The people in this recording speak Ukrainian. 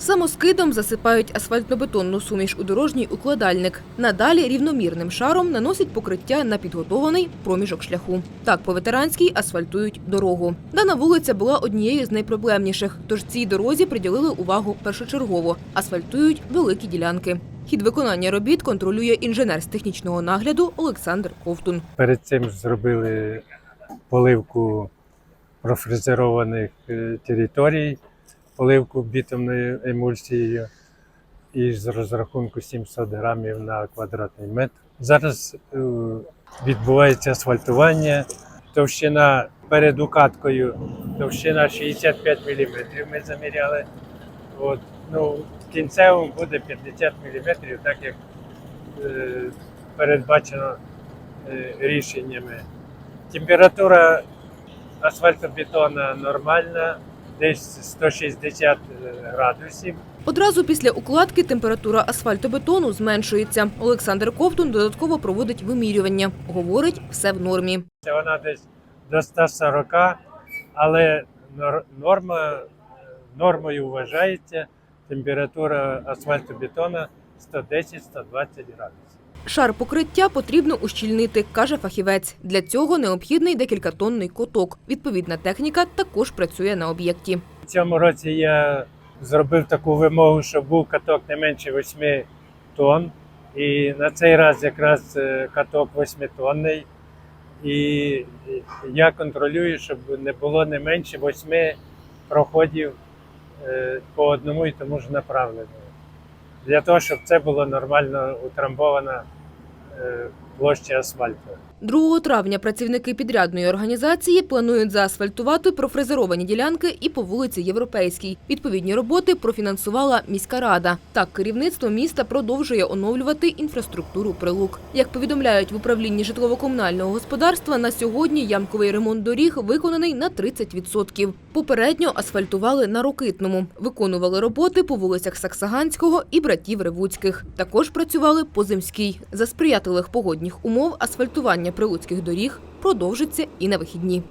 Самоскидом засипають асфальтно-бетонну суміш у дорожній укладальник. Надалі рівномірним шаром наносять покриття на підготований проміжок шляху. Так по ветеранській асфальтують дорогу. Дана вулиця була однією з найпроблемніших, тож цій дорозі приділили увагу першочергово. Асфальтують великі ділянки. Хід виконання робіт контролює інженер з технічного нагляду Олександр Ковтун. Перед цим зробили поливку профрезерованих е, територій, поливку бітумною емульсією із розрахунку 700 грамів на квадратний метр. Зараз е, відбувається асфальтування. Товщина перед укаткою, товщина 65 мм ми заміряли. От, ну, в кінцевому буде 50 мм, так як е, передбачено е, рішеннями. Температура асфальтобетона нормальна, десь 160 градусів. Одразу після укладки температура асфальтобетону зменшується. Олександр Ковтун додатково проводить вимірювання. Говорить, все в нормі. Це вона десь до 140, але норма, нормою вважається температура асфальтобетона 110-120 градусів. Шар покриття потрібно ущільнити, каже фахівець. Для цього необхідний декількатонний коток. Відповідна техніка також працює на об'єкті. У цьому році я зробив таку вимогу, щоб був каток не менше 8 тонн. І на цей раз якраз е, каток 8-тонний. І я контролюю, щоб не було не менше 8 проходів е, по одному і тому ж направленню. Для того, щоб це було нормально утрамбована площа асфальту. 2 травня працівники підрядної організації планують заасфальтувати профрезеровані ділянки і по вулиці Європейській. Відповідні роботи профінансувала міська рада. Так, керівництво міста продовжує оновлювати інфраструктуру прилук. Як повідомляють в управлінні житлово-комунального господарства, на сьогодні ямковий ремонт доріг виконаний на 30%. Попередньо асфальтували на Рокитному, виконували роботи по вулицях Саксаганського і братів Ревуцьких. Також працювали по Земській. За сприятливих погодних умов асфальтування прилуцьких доріг продовжиться і на вихідні.